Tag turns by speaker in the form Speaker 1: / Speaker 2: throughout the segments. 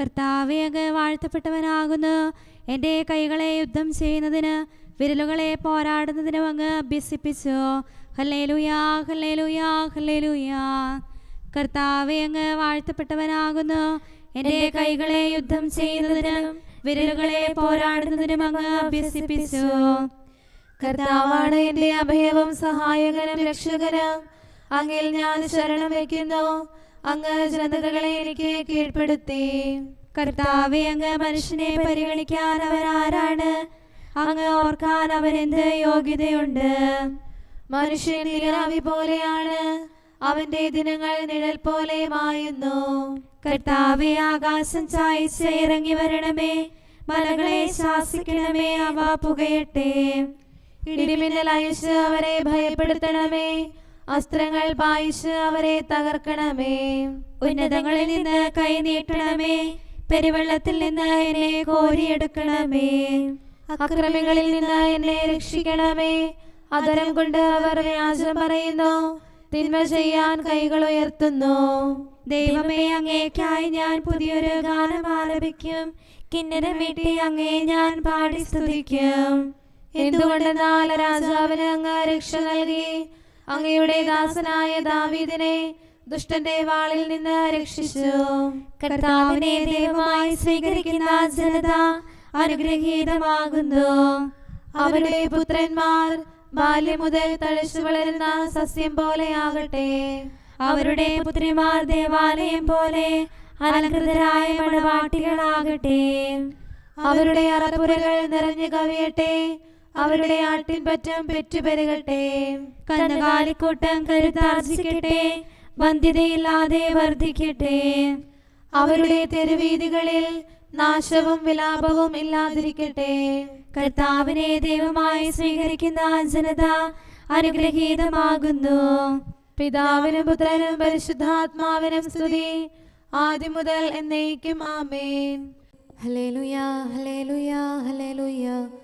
Speaker 1: കർത്താവെ അങ്ങ് വാഴ്ത്തപ്പെട്ടവനാകുന്നു. എന്റെ കൈകളെ യുദ്ധം ചെയ്യുന്നതിന് വിരലുകളെ പോരാടുന്നതിനും അങ്ങ് അഭ്യസിപ്പിച്ചു. ഹല്ലേലൂയാ ഹല്ലേ ലുയാ കർത്താവെ അങ്ങ് വാഴ്ത്തപ്പെട്ടവനാകുന്നു. എന്റെ കൈകളെ യുദ്ധം ചെയ്യുന്നതിനും വിരലുകളെ പോരാടുന്നതിനും അങ്ങ് അഭ്യസിപ്പിച്ചു.
Speaker 2: കർത്താവാണ് എന്റെ അഭയവും സഹായകനും രക്ഷകനും. അങ്ങിൽ ഞാൻ ശരണം വയ്ക്കുന്നു. അങ്ങ് ജനതകളെ എനിക്ക് കീഴ്പ്പെടുത്തി.
Speaker 1: കർത്താവെ അങ്ങ് മനുഷ്യനെ പരിഗണിക്കാൻ അവൻ ആരാണ് അങ്ങ് ഓർക്കാൻ അവൻ എന്ത് യോഗ്യതയുണ്ട്?
Speaker 2: മനുഷ്യൻ നീരാവി പോലെയാണ്. അവന്റെ ദിനങ്ങൾ നിഴൽ പോലെ മായുന്നു.
Speaker 1: കർത്താവെ ആകാശം ചായച്ച് ഇറങ്ങി വരണമേ. മലകളെ ശാസിക്കണമേ അവ പുകയട്ടെ.
Speaker 2: ഇടിമിന്നൽ അയച്ച് അവരെ ഭയപ്പെടുത്തണമേ. അസ്ത്രങ്ങൾ പായിച്ച് അവരെ തകർക്കണമേ.
Speaker 1: ഉന്നതങ്ങളിൽ നിന്ന് കൈ നീട്ടണമേ. പെരുവെള്ളത്തിൽ നിന്ന് എന്നെ കോരിയെടുക്കണമേ.
Speaker 2: അക്രമികളിൽ നിന്ന് എന്നെ രക്ഷിക്കണമേ. അതരം കൊണ്ട് അവർ വ്യാജം പറയുന്നു. തിന്മ ചെയ്യാൻ കൈകൾ ഉയർത്തുന്നു.
Speaker 1: ദൈവമേ അങ്ങേക്കായി ഞാൻ പുതിയൊരു ഗാനം ആലപിക്കും. കിന്നരം വീട്ടി അങ്ങേ ഞാൻ പാടി സ്തുതിക്കും.
Speaker 2: എന്തുകൊണ്ടെന്നാൽ രാജാവിന് അങ്ങ് രക്ഷ നൽകി. അങ്ങയുടെ ദാസനായ ദാവീദിനെ ദുഷ്ടന്റെ വാളിൽ നിന്ന് രക്ഷിച്ചു.
Speaker 1: കർത്താവിനെ ദൈവമായി സ്വീകരിക്കുന്ന ജനത അനുഗ്രഹീതമാകുന്നു.
Speaker 2: അവരുടെ പുത്രന്മാർ ബാല്യം മുതൽ തഴച്ചു വളരുന്ന സസ്യം പോലെയാകട്ടെ
Speaker 1: അവരുടെ പുത്രിമാർ ദേവാലയം പോലെ അലങ്കൃതരായ മണവാട്ടികളാകട്ടെ.
Speaker 2: അവരുടെ അറപ്പുരകൾ നിറഞ്ഞു കവിയട്ടെ. അവരുടെ ആട്ടിൻപറ്റം പെറ്റുപെരുകട്ടെ.
Speaker 1: കന്നുകാലിക്കൂട്ടം കരുത്താർജിക്കട്ടെ. വന്ധ്യതയില്ലാതെ വർദ്ധിക്കട്ടെ
Speaker 2: അവരുടെ തെരുവീതികളിൽ നാശവും വിലാപവും ഇല്ലാതിരിക്കട്ടെ.
Speaker 1: കർത്താവിനെ ദൈവമായി സ്വീകരിക്കുന്ന ജനത അനുഗ്രഹീതമാകുന്നു.
Speaker 2: പിതാവിനും പുത്രനും പരിശുദ്ധാത്മാവിനും സ്തുതി. ആദ്യം മുതൽ എന്നേക്കും ആമേൻ. ഹല്ലേലൂയാ ഹല്ലേലൂയാ ഹല്ലേലൂയാ.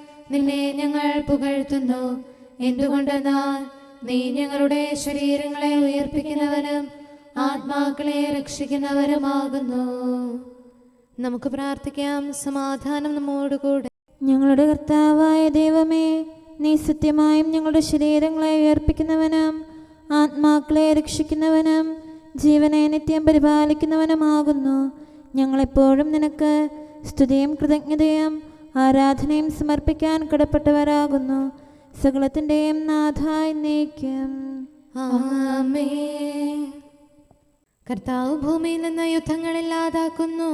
Speaker 2: നിന്നെ ഞങ്ങൾ പുകഴ്ത്തുന്നു. എന്തുകൊണ്ടെന്നാൽ നീ ഞങ്ങളുടെ ശരീരങ്ങളെ ഉയർപ്പിക്കുന്നവനും ആത്മാക്കളെ രക്ഷിക്കുന്നവരുമാകുന്നു നമുക്ക് പ്രാർത്ഥിക്കാം. സമാധാനം നമ്മോടുകൂടെ
Speaker 3: ഞങ്ങളുടെ കർത്താവായ ദൈവമേ നീ സത്യമായും ഞങ്ങളുടെ ശരീരങ്ങളെ ഉയർപ്പിക്കുന്നവനും ആത്മാക്കളെ രക്ഷിക്കുന്നവനും ജീവനെ നിത്യം പരിപാലിക്കുന്നവനുമാകുന്നു. ഞങ്ങളെപ്പോഴും നിനക്ക് സ്തുതിയും കൃതജ്ഞതയും ആരാധനയും സമർപ്പിക്കാൻ കടപ്പെട്ടവരാകുന്നു. സകലത്തിന്റെയും നാഥായി നീക്കം.
Speaker 2: കർത്താവ് ഭൂമിയിൽ നിന്ന് യുദ്ധങ്ങളില്ലാതാക്കുന്നു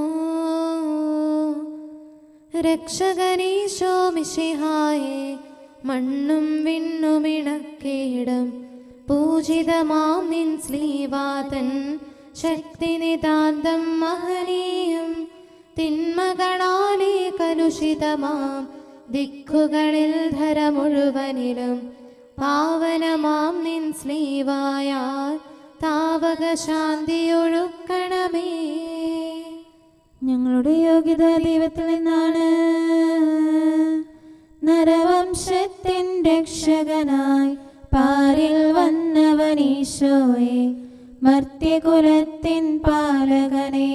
Speaker 2: രക്ഷകനീശോ മിശിഹായെ മണ്ണും വിണ്ണുമിണക്കേടം പൂജിതമാം നിൻ ശ്രീവാതൻ ശക്തി നിതാന്തം മഹനീയം. തിന്മകളാലേ കലുഷിതമാം. ദിക്കുകളിൽ ധര മുഴുവനിലും പാവനമാം നിൻ സ്ലീവായാൽ താവക ശാന്തിയൊഴുക്കണമേ
Speaker 3: ഞങ്ങളുടെ യോഗ്യത ദൈവത്തിൽ നിന്നാണ്. നരവംശത്തിൻ രക്ഷകനായി പാരിൽ വന്നവനീശോയെ മർത്യകുലത്തിൻ പാലകനെ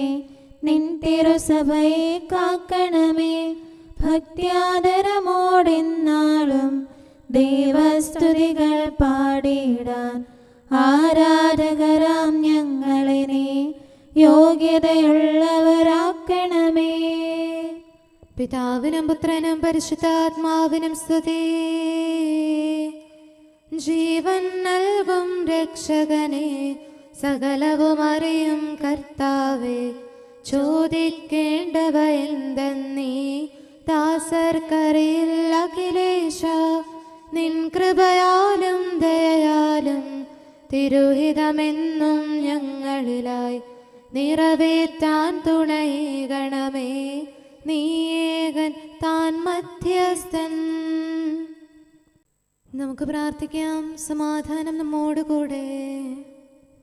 Speaker 3: നിൻ തിരുസഭയെ കാക്കണമേ. ഭക്തിയാദരമോടെന്നാളും ദേവസ്തുതികൾ പാടിയിടാൻ ആരാധകരാം ഞങ്ങളെ നീ യോഗ്യതയുള്ളവരാക്കണമേ.
Speaker 2: പിതാവിനും പുത്രനും പരിശുദ്ധാത്മാവിനും സ്തുതി. ജീവൻ നൽകും രക്ഷകനെ സകലവും അറിയും കർത്താവെ. ചോദിക്കേണ്ടവ എന്തെന്നീ ദാസർക്കറിയിൽ അഖിലേശ നിൻ കൃപയാലും ദയാലും തിരുഹിതമെന്നും ഞങ്ങളിലായി നിറവേറ്റാൻ തുണയേകണമേ നീയേകൻ താൻ മധ്യസ്ഥൻ. നമുക്ക് പ്രാർത്ഥിക്കാം. സമാധാനം നമ്മോടുകൂടെ.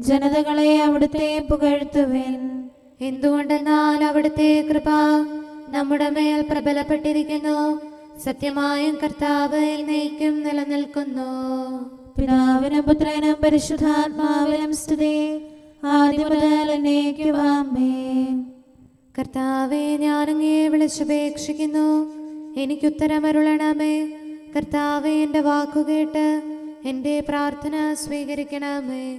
Speaker 3: ജനതകളെ അവിടുത്തെ പുകഴ്ത്തുവേൻ.
Speaker 2: എന്തുകൊണ്ടെന്നാൽ അവിടുത്തെ കൃപ നമ്മുടെ മേൽ പ്രബലപ്പെട്ടിരിക്കുന്നു. സത്യമായും കർത്താവ് എന്നേക്കും നിലനിൽക്കുന്നു.
Speaker 3: പിതാവിനും പുത്രനും പരിശുദ്ധാത്മാവിനും സ്തുതി. ആദ്യം മുതൽ എന്നേക്കും
Speaker 2: കർത്താവെ ഞാനങ്ങേ വിളിച്ചപേക്ഷിക്കുന്നു. എനിക്കുത്തരമരുളണമേ കർത്താവെ എന്റെ വാക്കുകേട്ട് എന്റെ പ്രാർത്ഥന സ്വീകരിക്കണമേ.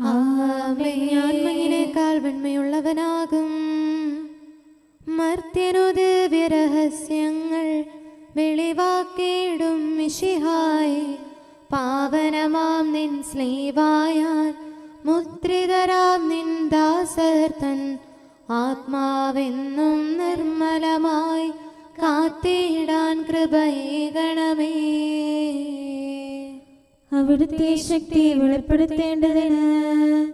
Speaker 2: ആത്മയിനേക്കാൾ വെണ്മയുള്ളവനാകും. മർത്യനുത് വിരഹസ്യങ്ങൾ വെളിവാക്കിയിടും മിഷിഹായി പാവനമാം നിൻ സ്ലീവായാൽ മുദ്രിതരാം നിൻ ദാസർത്തൻ ആത്മാവെന്നും നിർമ്മലമായി കാത്തിടാൻ കൃപയേകണമേ.
Speaker 3: അവിടുത്തെ ശക്തി വെളിപ്പെടുത്തേണ്ടതിന്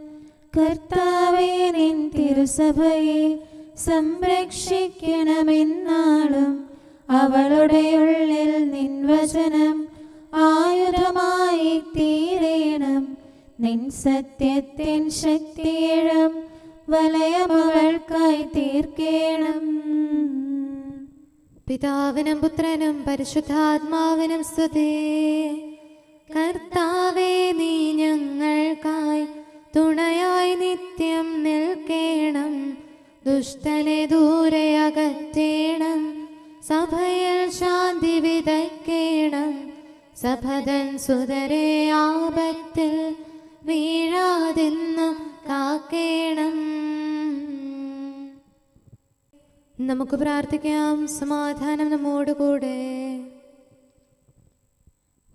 Speaker 3: കർത്താവേ നിൻ തിരുസഭയെ സംരക്ഷിക്കണമെന്നാളും അവളുടെ ഉള്ളിൽ നിൻ വചനം ആയുധമായി തീരേണം നിൻ സത്യത്തിൻ ശക്തിയിടം വലയമകൾക്കായി തീർക്കേണം.
Speaker 2: പിതാവിനും പുത്രനും പരിശുദ്ധാത്മാവിനും സ്തുതി. കർത്താവേ നീ ഞങ്ങൾക്കായി തുണയായി നിത്യം നിൽക്കേണം. ദുഷ്ടനെ ദൂരെ അകറ്റേണം. സഭയിൽ ശാന്തി വിതയ്ക്കേണം. സഭതൻ സുതരെ ആപത്തിൽ വീഴാതിന്ന് കാക്കേണം. നമുക്ക് പ്രാർത്ഥിക്കാം. സമാധാനം നമ്മോടുകൂടെ.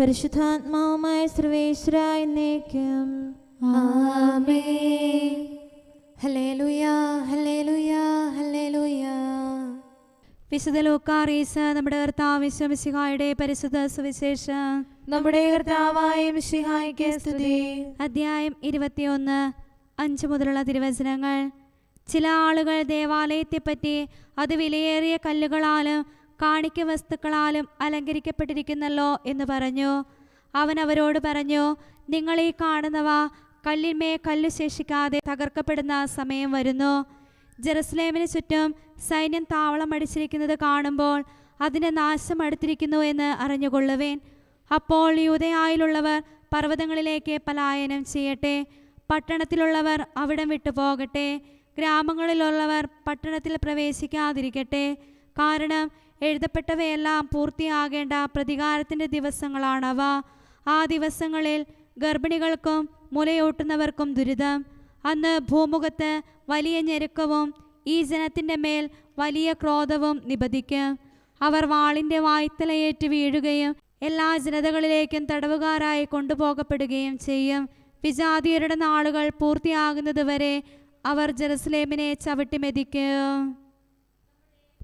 Speaker 3: പരിശുദ്ധാത്മാവുമായ സർവേശ്വരായ എന്നേക്കും.
Speaker 1: വിശുദ്ധ ലോക്കാറീസ് നമ്മുടെ കർത്താവ് വിശ്വമിശിഹായുടെ പരിശുദ്ധ സുവിശേഷം.
Speaker 3: നമ്മുടെ കർത്താവായ മിശിഹായിക്ക് സ്തുതി.
Speaker 1: അധ്യായം ഇരുപത്തിയൊന്ന് അഞ്ച് മുതലുള്ള തിരുവചനങ്ങൾ. ചില ആളുകൾ ദേവാലയത്തെപ്പറ്റി അത് വിലയേറിയ കല്ലുകളാലും കാണിക്ക വസ്തുക്കളാലും അലങ്കരിക്കപ്പെട്ടിരിക്കുന്നല്ലോ എന്ന് പറഞ്ഞു. അവൻ അവരോട് പറഞ്ഞു നിങ്ങൾ ഈ കാണുന്നവ കല്ലിന്മേ കല്ല് ശേഷിക്കാതെ തകർക്കപ്പെടുന്ന സമയം വരുന്നു. ജെറുസലേമിന് ചുറ്റും സൈന്യം താവളം അടിച്ചിരിക്കുന്നത് കാണുമ്പോൾ അതിന്റെ നാശം അടുത്തിരിക്കുന്നു എന്ന് അറിഞ്ഞുകൊള്ളുവേൻ. അപ്പോൾ യൂതയായിലുള്ളവർ പർവതങ്ങളിലേക്ക് പലായനം ചെയ്യട്ടെ. പട്ടണത്തിലുള്ളവർ അവിടം വിട്ടു പോകട്ടെ. ഗ്രാമങ്ങളിലുള്ളവർ പട്ടണത്തിൽ പ്രവേശിക്കാതിരിക്കട്ടെ. കാരണം എഴുതപ്പെട്ടവയെല്ലാം പൂർത്തിയാകേണ്ട പ്രതികാരത്തിന്റെ ദിവസങ്ങളാണവ ആ ദിവസങ്ങളിൽ ഗർഭിണികൾക്കും മുലയൂട്ടുന്നവർക്കും ദുരിതം. അന്ന് ഭൂമുഖത്ത് വലിയ ഞെരുക്കവും ഈ ജനത്തിന്റെ മേൽ വലിയ ക്രോധവും നിബദിക്കും അവർ വാളിന്റെ വായ്ത്തലയേറ്റ് വീഴുകയും എല്ലാ ജനതകളിലേക്കും തടവുകാരായി കൊണ്ടുപോകപ്പെടുകയും ചെയ്യും. വിജാതിയരുടെ നാളുകൾ പൂർത്തിയാകുന്നതുവരെ അവർ ജെറുസലേമിനെ ചവിട്ടി മെതിക്കും.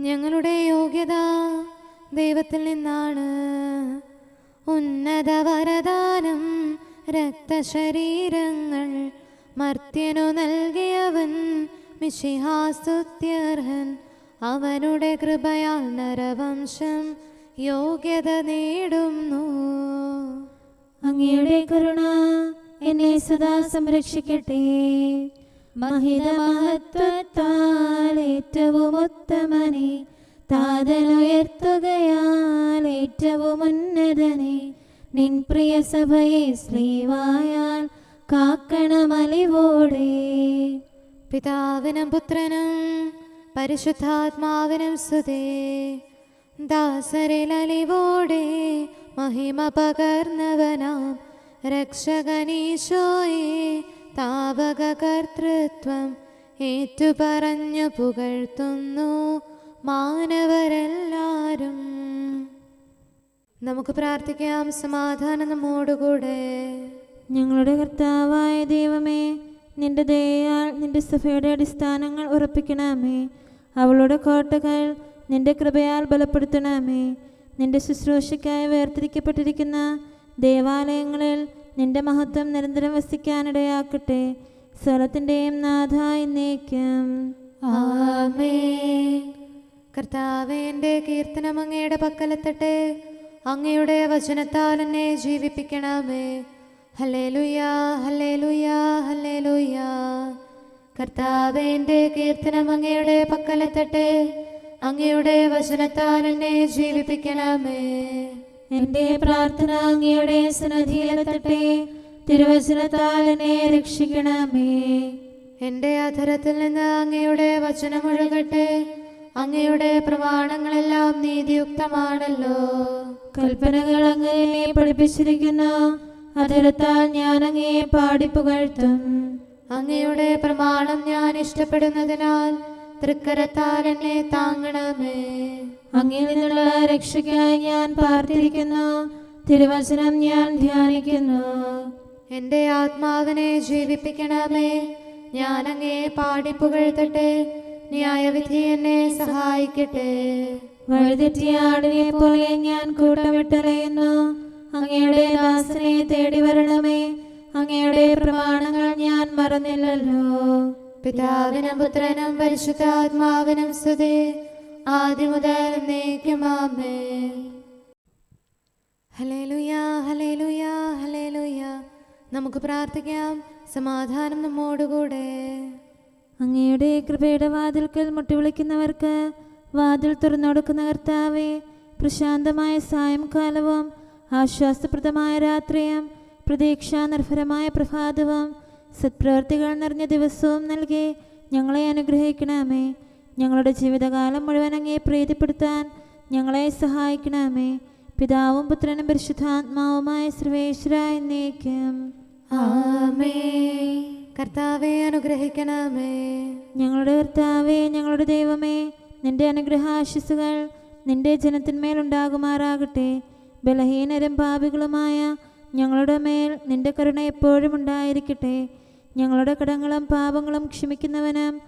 Speaker 2: ഞങ്ങളുടെ യോഗ്യത ദൈവത്തിൽ നിന്നാണ്. ഉന്നത വരദാനം രക്തശരീരങ്ങൾ മർത്യനു നൽകിയവൻ മിശിഹാസ്തുത്യർഹൻ അവനുടെ കൃപയാൽ നരവംശം യോഗ്യത നേടുന്നു.
Speaker 3: അങ്ങയുടെ കരുണ എന്നെ സദാ സംരക്ഷിക്കട്ടെ. മഹിതമഹത്വത്താൽ ഏറ്റവും ഉത്തമനെ താതനുയർത്തുകയാൽ ഏറ്റവും ഉന്നതനെ. നിൻ പ്രിയ സഭയെ ശ്രീവായാൽ കാക്കണമലിവോടെ.
Speaker 2: പിതാവിനും പുത്രനും പരിശുദ്ധാത്മാവിനും സുതേ ദാസരിലലിവോടെ മഹിമ പകർന്നവനാം രക്ഷകനീശോയെ. താവക കർത്തൃത്വം ഏറ്റുപറഞ്ഞു പുകഴ്ത്തുന്നു മാനവരെല്ലാരും. നമുക്ക് പ്രാർത്ഥിക്കാം സമാധാനം നമ്മോടുകൂടെ.
Speaker 3: ഞങ്ങളുടെ കർത്താവായ ദൈവമേ നിന്റെ ദയാൽ നിന്റെ സഭയുടെ അടിസ്ഥാനങ്ങൾ ഉറപ്പിക്കണമേ. അവളുടെ കോട്ടകൾ നിന്റെ കൃപയാൽ ബലപ്പെടുത്തണമേ. നിന്റെ ശുശ്രൂഷയ്ക്കായി വേർതിരിക്കപ്പെട്ടിരിക്കുന്ന ദേവാലയങ്ങളിൽ നിന്റെ മഹത്വം നിരന്തരം വസിക്കാനിടയാക്കട്ടെ. സ്വലത്തിന്റെയും നാഥ എന്നേക്കും.
Speaker 2: കർത്താവേന്റെ കീർത്തനം അങ്ങയുടെ പക്കലെത്തട്ടെ. അങ്ങയുടെ വചനത്താൽ എന്നെ ജീവിപ്പിക്കണമേ. ഹലേ ലുയാ ഹലേ ലുയാ ഹലേ ലുയാ എന്റെ കീർത്തനം അങ്ങയുടെ പക്കലെത്തട്ടെ. അങ്ങയുടെ വചനത്താൽ എന്നെ ജീവിപ്പിക്കണമേ.
Speaker 3: എന്റെ പ്രാർത്ഥന അങ്ങയുടെ സന്നദ്ധിയിലെത്തട്ടെ തിരുവചനത്താൽ എന്നെ രക്ഷിക്കണമേ.
Speaker 2: എന്റെ അധരത്തിൽ നിന്ന് അങ്ങയുടെ വചനമൊഴുകട്ടെ അങ്ങയുടെ പ്രമാണങ്ങളെല്ലാം നീതിയുക്തമാണല്ലോ.
Speaker 3: കൽപ്പനകൾ അങ്ങനെ പഠിപ്പിച്ചിരിക്കുന്ന അതിരത്താൽ ഞാൻ അങ്ങയെ പാടിപ്പുകഴ്ത്തും
Speaker 2: അങ്ങയുടെ പ്രമാണം ഞാൻ ഇഷ്ടപ്പെടുന്നതിനാൽ തൃക്കരത്താൽ എന്നെ താങ്ങണമേ.
Speaker 3: അങ്ങിൽ നിന്നുള്ള രക്ഷയ്ക്കായി ഞാൻ പാർത്തിരിക്കുന്നു തിരുവചനം ഞാൻ ധ്യാനിക്കുന്നു.
Speaker 2: എന്റെ ആത്മാവിനെ ജീവിപ്പിക്കണമേ. ഞാൻ അങ്ങേ പാടിപ്പുകഴ്ത്തട്ടെ ന്യായവിധി എന്നെ സഹായിക്കട്ടെ.
Speaker 3: വഴുതെറ്റിയ ആടിനെ പോലെ ഞാൻ കൂട്ടമിട്ടറിയുന്നു. അങ്ങയുടെ ദാസനെ തേടി വരണമേ. അങ്ങയുടെ പ്രമാണങ്ങൾ ഞാൻ മറന്നില്ലല്ലോ.
Speaker 2: പിതാവിനും പുത്രനും പരിശുദ്ധാത്മാവിനും സ്തുതി. ആദ്യം മുതൽ എന്നേക്കുമാമേ ഹലേലുയ ഹലേലുയ ഹലേലുയ നമുക്ക് പ്രാർത്ഥിക്കാം. സമാധാനം നമ്മോടുകൂടെ.
Speaker 3: അങ്ങയുടെ കൃപയുടെ വാതിൽക്കൽ മുട്ടിവിളിക്കുന്നവർക്ക് വാതിൽ തുറന്നുകൊടുക്കുന്ന കർത്താവെ പ്രശാന്തമായ സായംകാലവും ആശ്വാസപ്രദമായ രാത്രിയും പ്രതീക്ഷാനിർഭരമായ പ്രഭാതവും സത്പ്രവർത്തികൾ നിറഞ്ഞ ദിവസവും നൽകി ഞങ്ങളെ അനുഗ്രഹിക്കണമേ. ഞങ്ങളുടെ ജീവിതകാലം മുഴുവൻ അങ്ങേ പ്രീതിപ്പെടുത്താൻ ഞങ്ങളെ സഹായിക്കണമേ. പിതാവും പുത്രനും പരിശുദ്ധാത്മാവുമായ സർവേശ്വര എന്നേക്കും.
Speaker 2: ആമേ കർത്താവെ അനുഗ്രഹിക്കണമേ.
Speaker 3: ഞങ്ങളുടെ കർത്താവേ ഞങ്ങളുടെ ദൈവമേ നിന്റെ അനുഗ്രഹാശിസുകൾ നിന്റെ ജനത്തിന്മേൽ ഉണ്ടാകുമാറാകട്ടെ. ബലഹീനരും പാപികളുമായ ഞങ്ങളുടെ മേൽ നിന്റെ കരുണ എപ്പോഴും ഉണ്ടായിരിക്കട്ടെ. ഞങ്ങളുടെ കടങ്ങളും പാപങ്ങളും ക്ഷമിക്കുന്നവനും